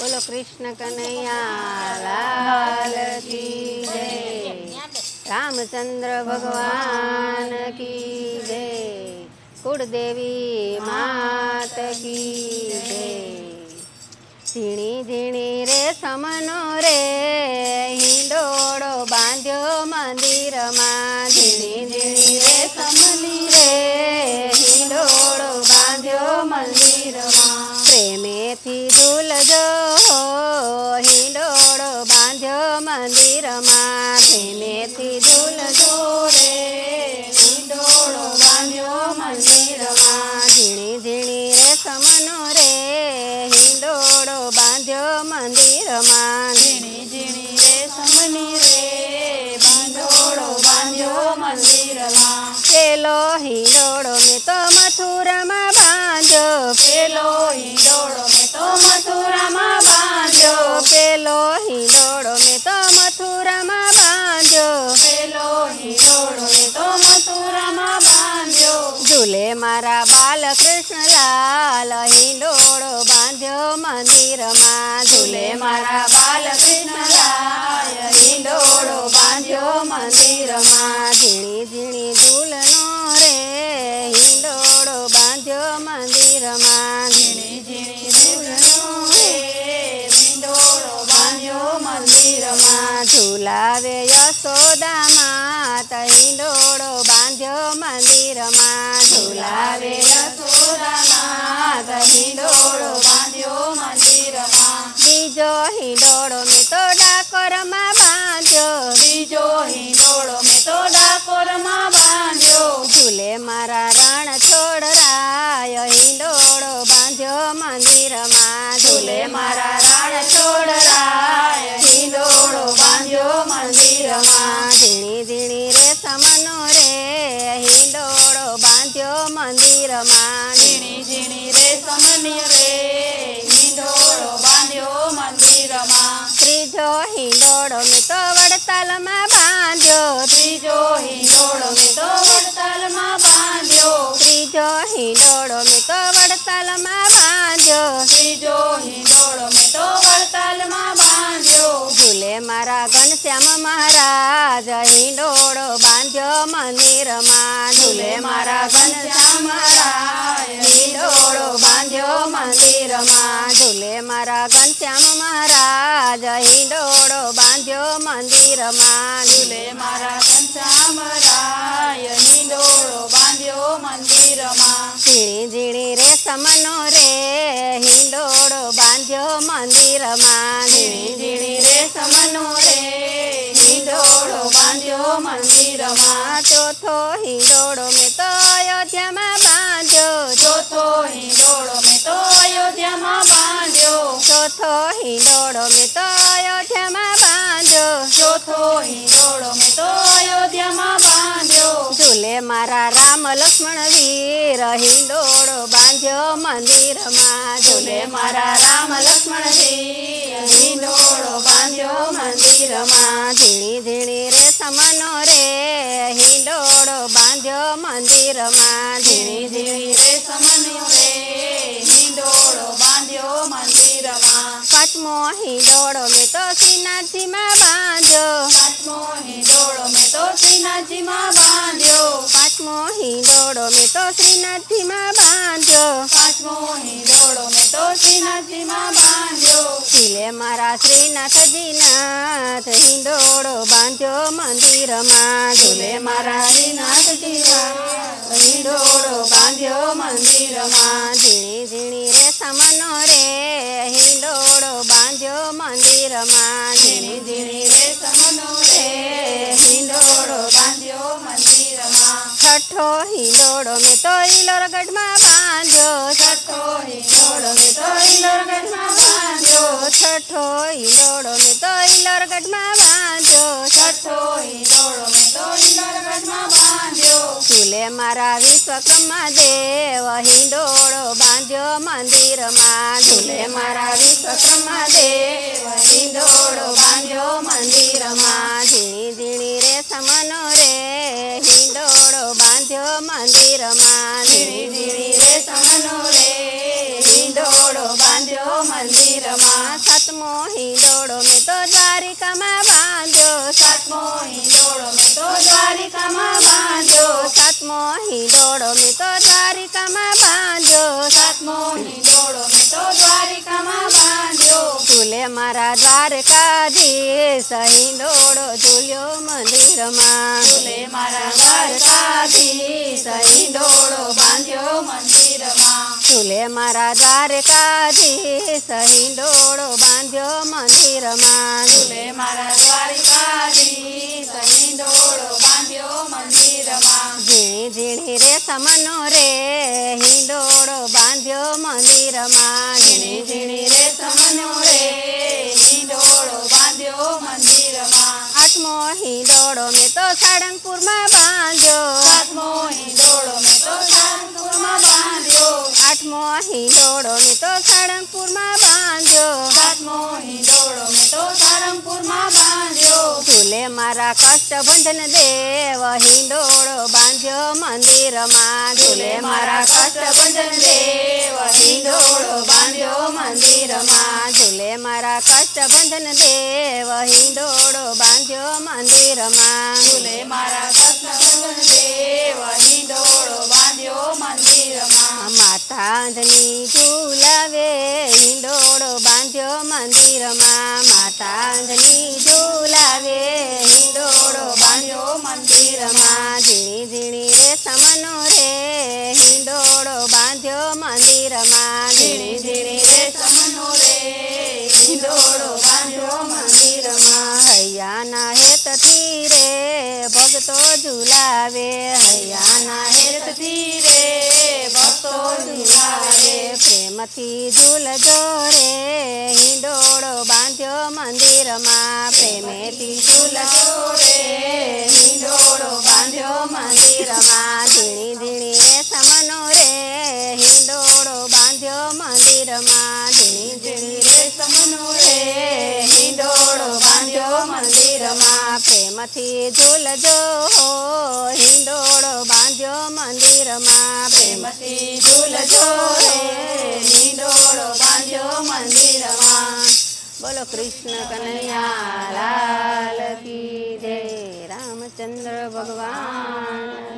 બોલો કૃષ્ણ કનૈયા રામચંદ્ર ભગવાન કી જય. કુળદેવી માત કી જય. ઝીણી ઝીણી રે સમનો રે, હિંડોળો બાંધ્યો મંદિરમાં. ઝીણી ઝીણી રે સમની રે, હિંડોળો બાંધ્યો મંદિરમાં. પ્રેમેથી ઝૂલજો મંદિરમાં ઝીણી ઝીણી રે સમની રે બાંધોડો બાંધ્યો મંદિરમાં. પેલો હિંડોળો મેં તો મથુરામાં બાંધ્યો. પેલો હિંડોળો મેં તો મથુરામાં બાંધ્યો. પેલો હિંડોળો મેં તો મથુરામાં બાંધ્યો. પેલો હિંડોળો મેં તો મથુરામાં બાંધ્યો. ઝૂલે મારા બાલકૃષ્ણ મંદિરમાં ઝીણી ઝીણી મંદિરમાં ઝુલાવે યશોદામાં માતા હિંડોળો બાંધ્યો મંદિરમાં ઝુલાવે બાંધ્યો મંદિરમાં બીજો હિંડોળો મેં તો ડાકોરમાં બાંધ્યો. બીજો હિંડોળો મેં તો મંદિરમાં ઝીણી ઝીણી રે સમની રે હિંડોળો બાંધ્યો મંદિરમાં. ત્રીજો હિંડોળો મેં તો વડતાલમાં બાંધ્યો. ત્રીજો હિંડોળો મેં તો વડતાલમાં બાંધ્યો. ત્રીજો હિંડોળો મેં તો વડતાલમાં બાંધ્યો. ત્રીજો હિંડોળો મેં તો વડતાલમાં બાંધ્યો. ઝૂલે મારા ઘનશ્યામ મહારાજ, હિંડોળો બાંધ્યો મંદિરમાં. ઝૂલે મારા ઘનશ્યામ મહારાજ બાંધ્યો મંદિરમાં. ઝૂલે મારા ઘનશ્યામ મહારાજ, હિંડોળો બાંધ્યો મંદિરમાં. ઝૂલે મારા ઘનશ્યામરાય હિંડોળો બાંધ્યો મંદિરમાં. ઝીણી ઝીણી રે સમનો રે, હિંડોળો બાંધ્યો મંદિરમાં. ચોથો હિંડોળો મેં તો અયોધ્યામાં બાંધ્યો. ચોથો હિંડોળો મેં તો અયોધ્યામાં બાંધ્યો. ચોથો હિંડોળો મેં તો અયોધ્યામાં બાંધ્યો. ચોથો હિંડોળો મેં તો અયોધ્યામાં બાંધ્યો. ઝૂલે મારા રામ લક્ષ્મણ વીર હિંડોળો બાંધ્યો મંદિરમાં. ઝૂલે મારા રામ લક્ષ્મણ વીર હિંડોળો બાંધ્યો મંદિરમાં. ઝીણી ઝીણી રે સમનો મંદિરમાં ઝીણી ઝીણી રે સમન્યો રે. હિંડોળો બાંધ્યો મંદિરમાં. પાંચમો હિંડોળો મેં તો શ્રીનાથજીમાં બાંધ્યો. પાંચમો હિંડોળો મેં તો શ્રીનાથજીમાં બાંધ્યો. પાંચમો હિંડોળો મેં તો શ્રીનાથજીમાં બાંધ્યો. પાંચમો હિંડોળો મેં તો શ્રીનાથજીમાં બાંધ્યો. ઝીલે મારા શ્રીનાથજી નાથ હિંડોળો બાંધ્યો મંદિરમાં. ઝૂલે મારા શ્રીનાથજી નાથ હિંડોળો બાંધ્યો મંદિરમાં. ઝીણી ઝીણી રે સમનો રે છઠ્ઠો હિલોડો મેં તો ઇલોરગઢમાં બાંધો, છઠ્ઠો હિલોડો મેં તો ઇલોરગઢમાં બાંધ્યો છઠ્ઠો હિલોડો મેં તો ઇલોરગઢમાં બાંધો, છઠ્ઠો હિલોડો મેં તો ઇલોરગઢમાં બાંધ્યો ફૂલે મારા વિશ્વકર્મા દેવ, હિંડોળો બાંધ્યો મંદિરમાં. ઝૂલે મારા વિશ્વકર્મા દેવ, હિંડોળો બાંધ્યો દ્વારિકામાં બાંધો. સાતમો હિંડોળો મેં તો દ્વારિકામાં બાંધો. સાતમો હિંડોળો મેં તો દ્વારિકામાં બાંધો. ઝૂલે મારા દ્વારકાધીશ દોડો ઝૂલ્યો મંદિરમાં. ઝૂલે મારા દ્વારકાધીશ દોડો બાંધ્યો મંદિરમાં. ઝૂલે મારા દ્વારકાધીશ દોડો બાંધ્યો મંદિરમાં. ઝૂલે મારા ઝીણી રે સમનો રે, હિંડોળો બાંધ્યો મંદિરમાં. ઝીણી ઝીણી રે સમનો રે, હિંડોળો બાંધ્યો મંદિરમાં. આઠમો હિંડોળો મેં તો સાળંગપુરમાં બાંધ્યો. સાતમો હિંડોળો મેં તો સાળંગપુરમાં બાંધ્યો. આઠમો હિંડોળો મેં તો સાળંગપુરમાં બાંધ્યો. ઝૂલે બંધન દેવ, હિંડોળો બાંધ્યો મંદિરમાં ઝૂલે મારા કષ્ટભંજન દેવ, હિંડોળો બાંધ્યો મંદિરમાં ઝૂલે મારા કષ્ટભંજન દેવ, હિંડોળો બાંધ્યો મંદિરમાં ઝૂલે મારા કષ્ટભંજન દેવ, હિંડોળો બાંધ્યો મંદિરમાં માતાંજની ઝૂલાવે, હિંડોળો બાંધ્યો મંદિરમાં રે રે. હિંડોળો બાંધ્યો મંદિરમાં. ઝીણી ઝીણી રે સમનો રે. હિંડોળો બાંધ્યો મંદિરમાં. હૈયાના હેત રે. ભક્તો ઝુલાવે. હૈયાના હેત હેતથી રે. ભક્તો ઝુલાવે. પ્રેમથી ઝૂલજો રે. હિંડોળો બાંધ્યો મંદિરમાં. પ્રેમેથી ઝૂલજો રે. મંદિરમાં ઝીણી ઝીણી સમનો રે, હિંડોળો બાંધ્યો મંદિરમાં. ઝીણી ઝીણી રે સમનો રે, હિંડોળો બાંધ્યો મંદિરમાં. પ્રેમથી ઝૂલજો હિંડોળો બાંધ્યો મંદિરમાં. પ્રેમથી ઝૂલજો રે હિંડોળો બાંધ્યો મંદિરમાં. બોલો કૃષ્ણ કનૈયા, લાલ કી જય. રામચંદ્ર ભગવાન.